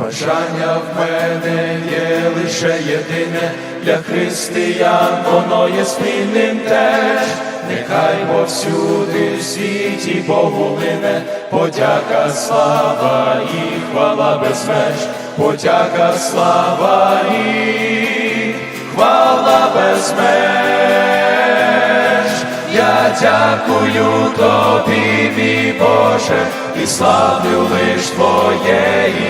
Бажання в мене є лише єдине для християн, воно є спільним теж. Нехай повсюди в світі Богу лине, подяка, слава і хвала без меж, подяка, слава і хвала без меж. Я дякую тобі, мій Боже, і славлю лиш Твоє ім'я,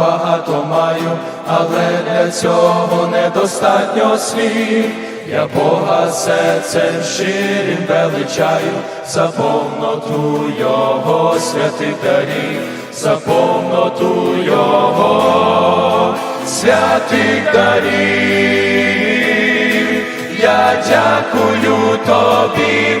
багато маю, але для цього недостатньо слів. Я Бога серцем щирим величаю, за повноту Його святих дарів, за повноту Його святих дарів. Я дякую тобі,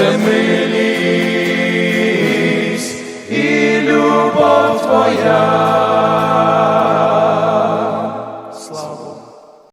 це милість і любов Твоя.